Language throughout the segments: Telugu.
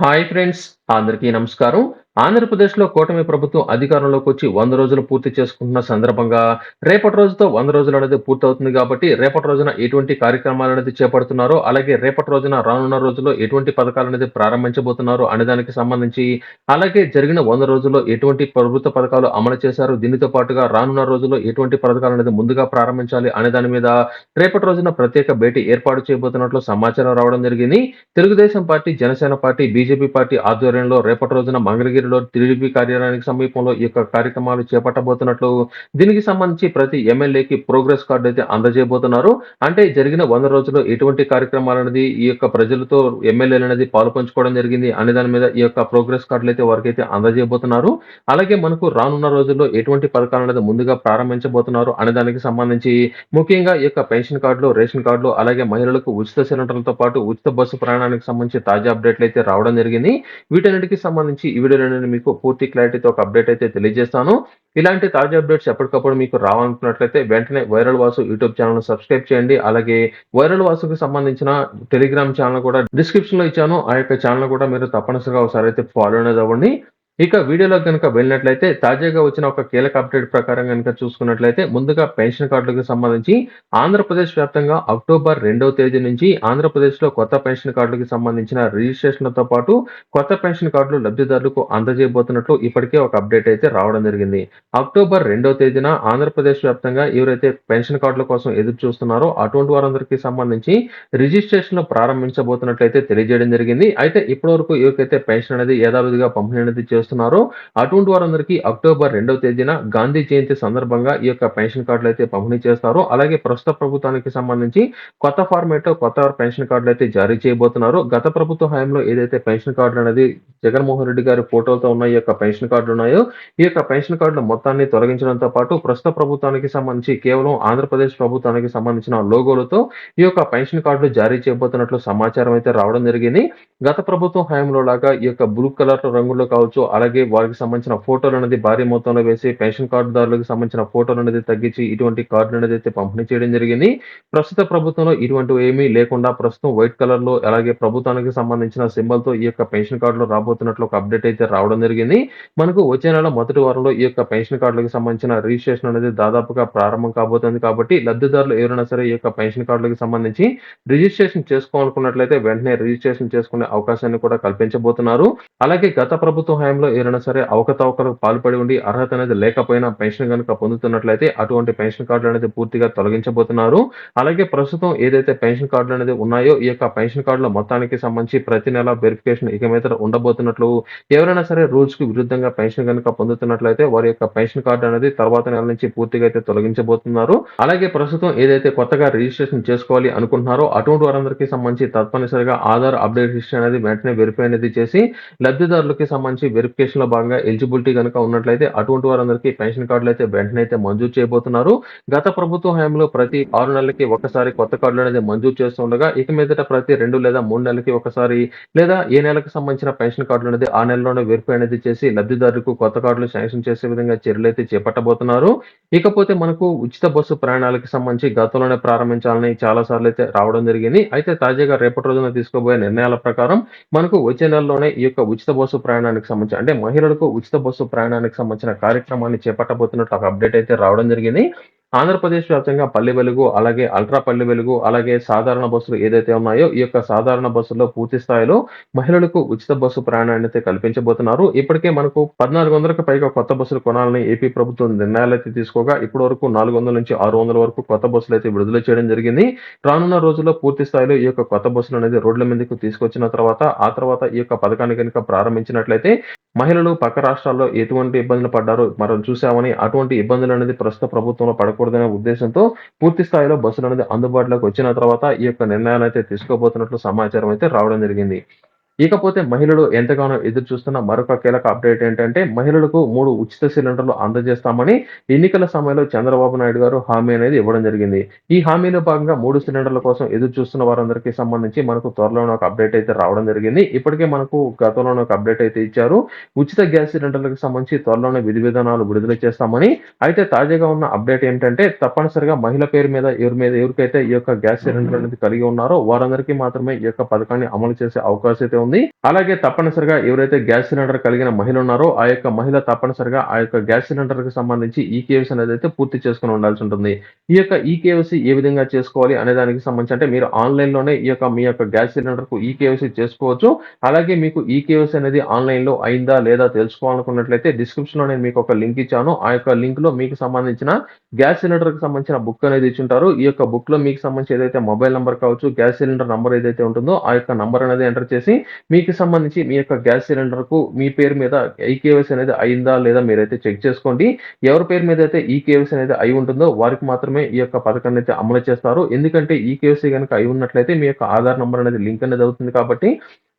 Hi friends, అందరికీ నమస్కారం. ఆంధ్రప్రదేశ్లో కూటమి ప్రభుత్వం అధికారంలోకి వచ్చి వంద రోజులు పూర్తి చేసుకుంటున్న సందర్భంగా రేపటి రోజుతో వంద రోజులు అనేది పూర్తవుతుంది కాబట్టి రేపటి రోజున ఎటువంటి కార్యక్రమాలు అనేది చేపడుతున్నారో అలాగే రేపటి రోజున రానున్న రోజుల్లో ఎటువంటి పథకాలు అనేది ప్రారంభించబోతున్నారు అనే దానికి సంబంధించి అలాగే జరిగిన వంద రోజుల్లో ఎటువంటి ప్రభుత్వ పథకాలు అమలు చేశారు దీనితో పాటుగా రానున్న రోజుల్లో ఎటువంటి పథకాలు అనేది ముందుగా ప్రారంభించాలి అనే దాని మీద రేపటి రోజున ప్రత్యేక భేటీ ఏర్పాటు చేయబోతున్నట్లు సమాచారం రావడం జరిగింది. Telugu Desam party Janasena party BJP party ఆధ్వర్యంలో రేపటి రోజున మంగళగిరిలో టీడీపీ కార్యాలయానికి సమీపంలో ఈ యొక్క కార్యక్రమాలు చేపట్టబోతున్నట్లు దీనికి సంబంధించి ప్రతి ఎమ్మెల్యేకి ప్రోగ్రెస్ కార్డు అయితే అందజేయబోతున్నారు. అంటే జరిగిన వంద రోజుల్లో ఎటువంటి కార్యక్రమాలు అనేది ఈ యొక్క ప్రజలతో ఎమ్మెల్యేలు అనేది పాలు పంచుకోవడం జరిగింది అనే దాని మీద ఈ యొక్క ప్రోగ్రెస్ కార్డులు అయితే వారికి అయితే అందజేయబోతున్నారు. అలాగే మనకు రానున్న రోజుల్లో ఎటువంటి పథకాలు అనేది ముందుగా ప్రారంభించబోతున్నారు అనే దానికి సంబంధించి ముఖ్యంగా ఈ యొక్క పెన్షన్ కార్డులు రేషన్ కార్డులు అలాగే మహిళలకు ఉచిత సిలిండర్లతో పాటు ఉచిత బస్సు ప్రయాణానికి సంబంధించి తాజా అప్డేట్లు అయితే రావడం జరిగింది. వీటన్నిటికి సంబంధించి ఈ వీడియోలో నేను మీకు పూర్తి క్లారిటీతో ఒక అప్డేట్ అయితే తెలియజేస్తాను. ఇలాంటి తాజా అప్డేట్స్ ఎప్పటికప్పుడు మీకు రావాలనుకున్నట్లయితే వెంటనే viral Vasu YouTube channel subscribe చేయండి. అలాగే వైరల్ వాసుకు సంబంధించిన టెలిగ్రామ్ ఛానల్ కూడా డిస్క్రిప్షన్లో ఇచ్చాను. ఆ యొక్క ఛానల్ కూడా మీరు తప్పనిసరిగా ఒకసారి అయితే ఫాలో అనేది అవ్వండి. ఇక వీడియోలో కనుక వెళ్ళినట్లయితే తాజాగా వచ్చిన ఒక కీలక అప్డేట్ ప్రకారం కనుక చూసుకున్నట్లయితే ముందుగా పెన్షన్ కార్డులకు సంబంధించి ఆంధ్రప్రదేశ్ వ్యాప్తంగా అక్టోబర్ రెండవ తేదీ నుంచి ఆంధ్రప్రదేశ్లో కొత్త పెన్షన్ కార్డులకు సంబంధించిన రిజిస్ట్రేషన్లతో పాటు కొత్త పెన్షన్ కార్డులు లబ్ధిదారులకు అందజేయబోతున్నట్లు ఇప్పటికే ఒక అప్డేట్ అయితే రావడం జరిగింది. అక్టోబర్ రెండవ తేదీన ఆంధ్రప్రదేశ్ వ్యాప్తంగా ఎవరైతే పెన్షన్ కార్డుల కోసం ఎదురు చూస్తున్నారో అటువంటి వారందరికీ సంబంధించి రిజిస్ట్రేషన్ ప్రారంభించబోతున్నట్లయితే తెలియజేయడం జరిగింది. అయితే ఇప్పటివరకు ఎవరికైతే పెన్షన్ అనేది యథావిధిగా పంపిణీ అనేది చేస్తున్నారో. అటువంటి వారందరికీ అక్టోబర్ రెండవ తేదీన గాంధీ జయంతి సందర్భంగా ఈ యొక్క పెన్షన్ కార్డులు అయితే పంపిణీ చేస్తారు. అలాగే ప్రస్తుత ప్రభుత్వానికి సంబంధించి కొత్త ఫార్మేట్ కొత్త పెన్షన్ కార్డులు అయితే జారీ చేయబోతున్నారు. గత ప్రభుత్వ హయాంలో ఏదైతే పెన్షన్ కార్డులు అనేది జగన్మోహన్ రెడ్డి గారి ఫోటోలతో ఉన్న ఈ యొక్క పెన్షన్ కార్డులు ఉన్నాయో ఈ యొక్క పెన్షన్ కార్డుల మొత్తాన్ని తొలగించడంతో పాటు ప్రస్తుత ప్రభుత్వానికి సంబంధించి కేవలం ఆంధ్రప్రదేశ్ ప్రభుత్వానికి సంబంధించిన లోగోలతో ఈ యొక్క పెన్షన్ కార్డులు జారీ చేయబోతున్నట్లు సమాచారం అయితే రావడం జరిగింది. గత ప్రభుత్వం హయాంలో లాగా ఈ యొక్క బ్లూ కలర్ రంగులో కావచ్చు అలాగే వారికి సంబంధించిన ఫోటోలు అనేది భారీ మొత్తంలో వేసి పెన్షన్ కార్డుదారులకు సంబంధించిన ఫోటోలు అనేది తగ్గించి ఇటువంటి కార్డులు అనేది అయితే పంపిణీ చేయడం జరిగింది. ప్రస్తుత ప్రభుత్వంలో ఇటువంటివి ఏమీ లేకుండా ప్రస్తుతం వైట్ కలర్లో అలాగే ప్రభుత్వానికి సంబంధించిన సింబల్తో ఈ యొక్క పెన్షన్ కార్డులు రాబోతున్నట్లు ఒక అప్డేట్ అయితే రావడం జరిగింది. మనకు వచ్చే నెల మొదటి వారంలో ఈ యొక్క పెన్షన్ కార్డులకు సంబంధించిన రిజిస్ట్రేషన్ అనేది దాదాపుగా ప్రారంభం కాబోతుంది కాబట్టి లబ్ధిదారులు ఎవరైనా సరే ఈ యొక్క పెన్షన్ కార్డులకు సంబంధించి రిజిస్ట్రేషన్ చేసుకోవాలనుకున్నట్లయితే వెంటనే రిజిస్ట్రేషన్ చేసుకునే అవకాశాన్ని కూడా కల్పించబోతున్నారు. అలాగే గత ప్రభుత్వ హయాంలో ఎవరైనా సరే అవకతవకలకు పాల్పడి ఉండి అర్హత అనేది లేకపోయినా పెన్షన్ కనుక పొందుతున్నట్లయితే అటువంటి పెన్షన్ కార్డులు అనేది పూర్తిగా తొలగించబోతున్నారు. అలాగే ప్రస్తుతం ఏదైతే పెన్షన్ కార్డులు అనేది ఉన్నాయో ఈ యొక్క పెన్షన్ కార్డుల మొత్తానికి సంబంధించి ప్రతి నెల వెరిఫికేషన్ ఇక మీద ఉండబోతున్నట్లు ఎవరైనా సరే రూల్స్కు విరుద్ధంగా పెన్షన్ కనుక పొందుతున్నట్లయితే వారి యొక్క పెన్షన్ కార్డు అనేది తర్వాత నెల నుంచి పూర్తిగా అయితే తొలగించబోతున్నారు. అలాగే ప్రస్తుతం ఏదైతే కొత్తగా రిజిస్ట్రేషన్ చేసుకోవాలి అనుకుంటున్నారో అటువంటి వారందరికీ సంబంధించి తప్పనిసరిగా ఆధార్ అప్డేట్ హిస్టరీ అనేది వెంటనే వెరిఫై అనేది చేసి లబ్ధిదారులకి సంబంధించి వెరిఫై లో భాగంగా ఎలిజిబిలిటీ కనుక ఉన్నట్లయితే అటువంటి వారందరికీ పెన్షన్ కార్డులు అయితే వెంటనే అయితే మంజూరు చేయబోతున్నారు. గత ప్రభుత్వ హయాంలో ప్రతి ఆరు నెలలకి ఒకసారి కొత్త కార్డులు అనేది మంజూరు చేస్తుండగా ఇక మీదట ప్రతి రెండు లేదా మూడు నెలలకి ఒకసారి లేదా ఏ నెలకు సంబంధించిన పెన్షన్ కార్డులు అనేది ఆ నెలలోనే వెరిఫై అనేది చేసి లబ్ధిదారులకు కొత్త కార్డులు శాంక్షన్ చేసే విధంగా చర్యలు అయితే చేపట్టబోతున్నారు. ఇకపోతే మనకు ఉచిత బస్సు ప్రయాణాలకు సంబంధించి గతంలోనే ప్రారంభించాలని చాలా సార్లు అయితే రావడం జరిగింది. అయితే తాజాగా రేపటి రోజున తీసుకోబోయే నిర్ణయాల ప్రకారం మనకు వచ్చే నెలలోనే ఈ యొక్క ఉచిత బస్సు ప్రయాణానికి సంబంధించి అంటే మహిళలకు ఉచిత బస్సు ప్రయాణానికి సంబంధించిన కార్యక్రమాన్ని చేపట్టబోతున్నట్లు ఒక అప్డేట్ అయితే రావడం జరిగింది. ఆంధ్రప్రదేశ్ వ్యాప్తంగా పల్లె వెలుగు అలాగే అల్ట్రా పల్లె వెలుగు అలాగే సాధారణ బస్సులు ఏదైతే ఉన్నాయో ఈ యొక్క సాధారణ బస్సుల్లో పూర్తి స్థాయిలో మహిళలకు ఉచిత బస్సు ప్రయాణాన్ని అయితే కల్పించబోతున్నారు. ఇప్పటికే మనకు పద్నాలుగు వందలకు పైగా కొత్త బస్సులు కొనాలని ఏపీ ప్రభుత్వం నిర్ణయాలు అయితే తీసుకోగా ఇప్పటి వరకు నాలుగు వందల నుంచి ఆరు వందల వరకు కొత్త బస్సులు అయితే విడుదల చేయడం జరిగింది. రానున్న రోజుల్లో పూర్తి స్థాయిలో ఈ యొక్క కొత్త బస్సులు అనేది రోడ్ల మీదకు తీసుకొచ్చిన తర్వాత ఆ తర్వాత ఈ యొక్క పథకాన్ని కనుక ప్రారంభించినట్లయితే మహిళలు పక్క రాష్ట్రాల్లో ఎటువంటి ఇబ్బందులు పడ్డారో మనం చూసామని అటువంటి ఇబ్బందులు అనేది ప్రస్తుత ప్రభుత్వంలో పడకూడదనే ఉద్దేశంతో పూర్తి స్థాయిలో బస్సులు అనేది అందుబాటులోకి వచ్చిన తర్వాత ఈ యొక్క నిర్ణయాలు అయితే తీసుకోబోతున్నట్లు సమాచారం అయితే రావడం జరిగింది. ఇకపోతే మహిళలు ఎంతగానో ఎదురు చూస్తున్న మరొక కీలక అప్డేట్ ఏంటంటే మహిళలకు మూడు ఉచిత సిలిండర్లు అందజేస్తామని ఎన్నికల సమయంలో చంద్రబాబు నాయుడు గారు హామీ అనేది ఇవ్వడం జరిగింది. ఈ హామీలో భాగంగా మూడు సిలిండర్ల కోసం ఎదురు చూస్తున్న వారందరికీ సంబంధించి మనకు త్వరలోనే ఒక అప్డేట్ అయితే రావడం జరిగింది. ఇప్పటికే మనకు గతంలోనే ఒక అప్డేట్ అయితే ఇచ్చారు. ఉచిత గ్యాస్ సిలిండర్లకు సంబంధించి త్వరలోనే విధి విధానాలు విడుదల చేస్తామని అయితే తాజాగా ఉన్న అప్డేట్ ఏంటంటే తప్పనిసరిగా మహిళ పేరు మీద ఎవరి మీద ఎవరికైతే ఈ యొక్క గ్యాస్ సిలిండర్ అనేది కలిగి ఉన్నారో వారందరికీ మాత్రమే ఈ యొక్క పథకాన్ని అమలు చేసే అవకాశం అయితే ఉంది. అలాగే తప్పనిసరిగా ఎవరైతే గ్యాస్ సిలిండర్ కలిగిన మహిళ ఉన్నారో ఆ యొక్క మహిళ తప్పనిసరిగా ఆ యొక్క గ్యాస్ సిలిండర్కి సంబంధించి ఈ కేవీసీ అనేది అయితే పూర్తి చేసుకుని ఉండాల్సి ఉంటుంది. ఈ యొక్క ఈ కేవీసీ ఏ విధంగా చేసుకోవాలి అనే దానికి సంబంధించి అంటే మీరు ఆన్లైన్లోనే ఈ యొక్క మీ యొక్క గ్యాస్ సిలిండర్కు ఈ కేవీసీ చేసుకోవచ్చు. అలాగే మీకు ఈ కేవీసీ అనేది ఆన్లైన్లో అయిందా లేదా తెలుసుకోవాలనుకున్నట్లయితే డిస్క్రిప్షన్లో నేను మీకు ఒక లింక్ ఇచ్చాను. ఆ యొక్క లింక్లో మీకు సంబంధించిన గ్యాస్ సిలిండర్కి సంబంధించిన బుక్ అనేది ఇచ్చింటారు. ఈ యొక్క బుక్లో మీకు సంబంధించి ఏదైతే మొబైల్ నంబర్ కావచ్చు గ్యాస్ సిలిండర్ నంబర్ ఏదైతే ఉంటుందో ఆ యొక్క నంబర్ అనేది ఎంటర్ చేసి మీకు సంబంధించి మీ యొక్క గ్యాస్ సిలిండర్కు మీ పేరు మీద ఈ కేవైసీ అనేది అయిందా లేదా మీరైతే చెక్ చేసుకోండి. ఎవరి పేరు మీద అయితే ఈ కేవైసీ అనేది అయి ఉంటుందో వారికి మాత్రమే ఈ యొక్క పథకాన్ని అయితే అమలు చేస్తారు. ఎందుకంటే ఈ కేవైసీ కనుక అయి ఉన్నట్లయితే మీ యొక్క ఆధార్ నంబర్ అనేది లింక్ అనేది అవుతుంది కాబట్టి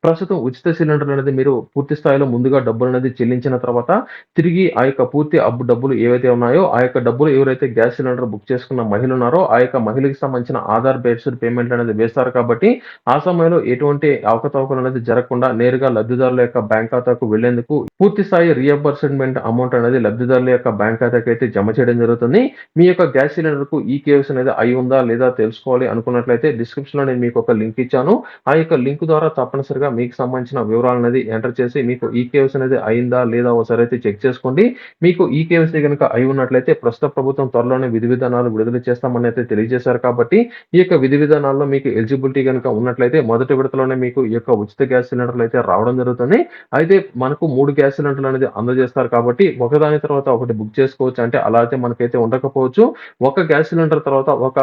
ప్రస్తుతం ఉచిత సిలిండర్ అనేది మీరు పూర్తి స్థాయిలో ముందుగా డబ్బులు అనేది చెల్లించిన తర్వాత తిరిగి ఆ యొక్క పూర్తి అబ్బు డబ్బులు ఏవైతే ఉన్నాయో ఆ యొక్క డబ్బులు ఎవరైతే గ్యాస్ సిలిండర్ బుక్ చేసుకున్న మహిళ ఉన్నారో ఆ యొక్క మహిళకి సంబంధించిన ఆధార్ బేస్డ్ పేమెంట్ అనేది వేస్తారు కాబట్టి ఆ సమయంలో ఎటువంటి అవకతవకలు అనేది జరగకుండా నేరుగా లబ్ధిదారుల యొక్క బ్యాంక్ ఖాతాకు వెళ్ళేందుకు పూర్తి స్థాయి రీఎంబర్స్మెంట్ అమౌంట్ అనేది లబ్ధిదారుల యొక్క బ్యాంక్ ఖాతాకి అయితే జమ చేయడం జరుగుతుంది. మీ యొక్క గ్యాస్ సిలిండర్కు ఈ కేవ్స్ అనేది అయి ఉందా లేదా తెలుసుకోవాలి అనుకున్నట్లయితే డిస్క్రిప్షన్లో నేను మీకు ఒక లింక్ ఇచ్చాను. ఆ యొక్క లింక్ ద్వారా తప్పనిసరిగా మీకు సంబంధించిన వివరాలు అనేది ఎంటర్ చేసి మీకు ఈ కేవైసీ అనేది అయిందా లేదా ఒకసారి అయితే చెక్ చేసుకోండి. మీకు ఈ కేవైసీ కనుక అయి ఉన్నట్లయితే ప్రస్తుత ప్రభుత్వం త్వరలోనే విధి విధానాలు విడుదల చేస్తామని అయితే తెలియజేశారు కాబట్టి ఈ యొక్క విధి విధానాల్లో మీకు ఎలిజిబిలిటీ కనుక ఉన్నట్లయితే మొదటి విడతలోనే మీకు ఈ యొక్క ఉచిత గ్యాస్ సిలిండర్లు అయితే రావడం జరుగుతుంది. అయితే మనకు మూడు గ్యాస్ సిలిండర్లు అనేది అందజేస్తారు కాబట్టి ఒకదాని తర్వాత ఒకటి బుక్ చేసుకోవచ్చు. అంటే అలా అయితే మనకైతే ఉండకపోవచ్చు. ఒక గ్యాస్ సిలిండర్ తర్వాత ఒక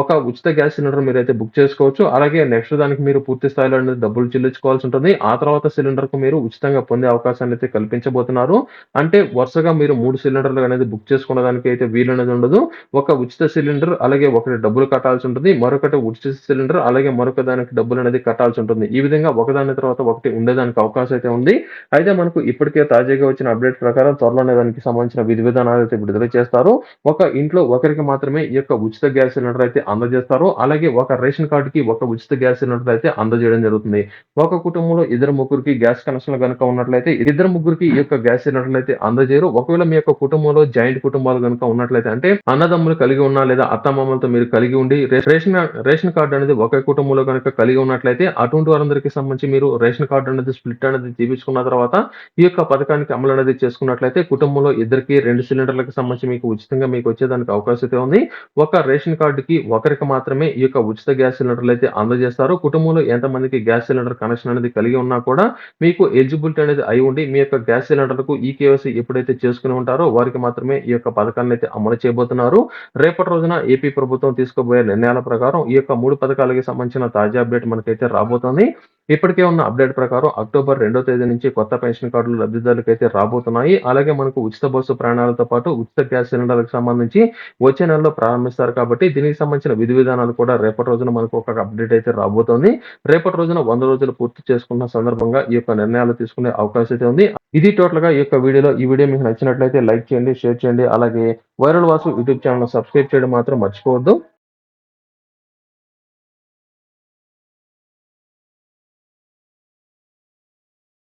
ఒక ఉచిత గ్యాస్ సిలిండర్ మీరు అయితే బుక్ చేసుకోవచ్చు. అలాగే నెక్స్ట్ దానికి మీరు పూర్తి స్థాయిలో అనేది డబ్బులు చెల్లించుకోవాల్సి ఉంటుంది. ఆ తర్వాత సిలిండర్కు మీరు ఉచితంగా పొందే అవకాశాన్ని అయితే కల్పించబోతున్నారు. అంటే వరుసగా మీరు మూడు సిలిండర్లు అనేది బుక్ చేసుకున్న దానికి అయితే వీలు అనేది ఉండదు. ఒక ఉచిత సిలిండర్ అలాగే ఒకటి డబ్బులు కట్టాల్సి ఉంటుంది. మరొకటి ఉచిత సిలిండర్ అలాగే మరొక దానికి డబ్బులు అనేది కట్టాల్సి ఉంటుంది. ఈ విధంగా ఒకదాని తర్వాత ఒకటి ఉండేదానికి అవకాశం అయితే ఉంది. అయితే మనకు ఇప్పటికే తాజాగా వచ్చిన అప్డేట్ ప్రకారం త్వరలోనే దానికి సంబంధించిన విధి విధానాలు అయితే విడుదల చేస్తారు. ఒక ఇంట్లో ఒకరికి మాత్రమే ఈ యొక్క ఉచిత గ్యాస్ సిలిండర్ అయితే అందజేస్తారు అలాగే ఒక రేషన్ కార్డు కి ఒక ఉచిత గ్యాస్ సిలిండర్ అయితే అందజేయడం జరుగుతుంది. ఒక కుటుంబంలో ఇద్దరు ముగ్గురికి గ్యాస్ కనెక్షన్ కనుక ఉన్నట్లయితే ఇద్దరు ముగ్గురికి ఈ యొక్క గ్యాస్ సిలిండర్లు అయితే అందజేయరు. ఒకవేళ మీ యొక్క కుటుంబంలో జాయింట్ కుటుంబాలు కనుక ఉన్నట్లయితే అంటే అన్నదమ్ములు కలిగి ఉన్నా లేదా అత్తమామలతో మీరు కలిగి ఉండి రేషన్ రేషన్ కార్డు అనేది ఒకే కుటుంబంలో కనుక కలిగి ఉన్నట్లయితే అటువంటి వారందరికీ సంబంధించి మీరు రేషన్ కార్డు అనేది స్ప్లిట్ అనేది తీపించుకున్న తర్వాత ఈ యొక్క పథకానికి అమలు అనేది చేసుకున్నట్లయితే కుటుంబంలో ఇద్దరికి రెండు సిలిండర్లకు సంబంధించి మీకు ఉచితంగా మీకు వచ్చేదానికి అవకాశం ఉంది. ఒక రేషన్ కార్డుకి ఒకరికి మాత్రమే ఈ యొక్క ఉచిత గ్యాస్ సిలిండర్లు అయితే అందజేస్తారు కుటుంబంలో ఎంతమందికి గ్యాస్ సిలిండర్ కనెక్షన్ అనేది కలిగి ఉన్నా కూడా మీకు ఎలిజిబిలిటీ అనేది అయి ఉండి మీ యొక్క గ్యాస్ సిలిండర్కు ఈ కేవైసీ ఎప్పుడైతే చేసుకుని ఉంటారో వారికి మాత్రమే ఈ యొక్క పథకాన్ని అయితే అమలు చేయబోతున్నారు. రేపటి రోజున ఏపీ ప్రభుత్వం తీసుకోబోయే నిర్ణయాల ప్రకారం ఈ యొక్క మూడు పథకాలకి సంబంధించిన తాజా అప్డేట్ మనకైతే రాబోతోంది. ఇప్పటికే ఉన్న అప్డేట్ ప్రకారం అక్టోబర్ రెండో తేదీ నుంచి కొత్త పెన్షన్ కార్డులు లబ్ధిదారులకు అయితే రాబోతున్నాయి. అలాగే మనకు ఉచిత బస్సు ప్రయాణాలతో పాటు ఉచిత గ్యాస్ సిలిండర్లకు సంబంధించి వచ్చే నెలలో ప్రారంభిస్తారు కాబట్టి దీనికి సంబంధించిన విధి విధానాలు కూడా రేపటి రోజున మనకు ఒక అప్డేట్ అయితే రాబోతోంది. రేపటి రోజున వంద రోజులు పూర్తి చేసుకున్న సందర్భంగా ఈ యొక్క నిర్ణయాలు తీసుకునే అవకాశం అయితే ఉంది. ఇది టోటల్గా ఈ యొక్క వీడియోలో ఈ వీడియో మీకు నచ్చినట్లయితే లైక్ చేయండి షేర్ చేయండి. అలాగే viral Vasu YouTube channel subscribe చేయడం మాత్రం మర్చిపోవద్దు.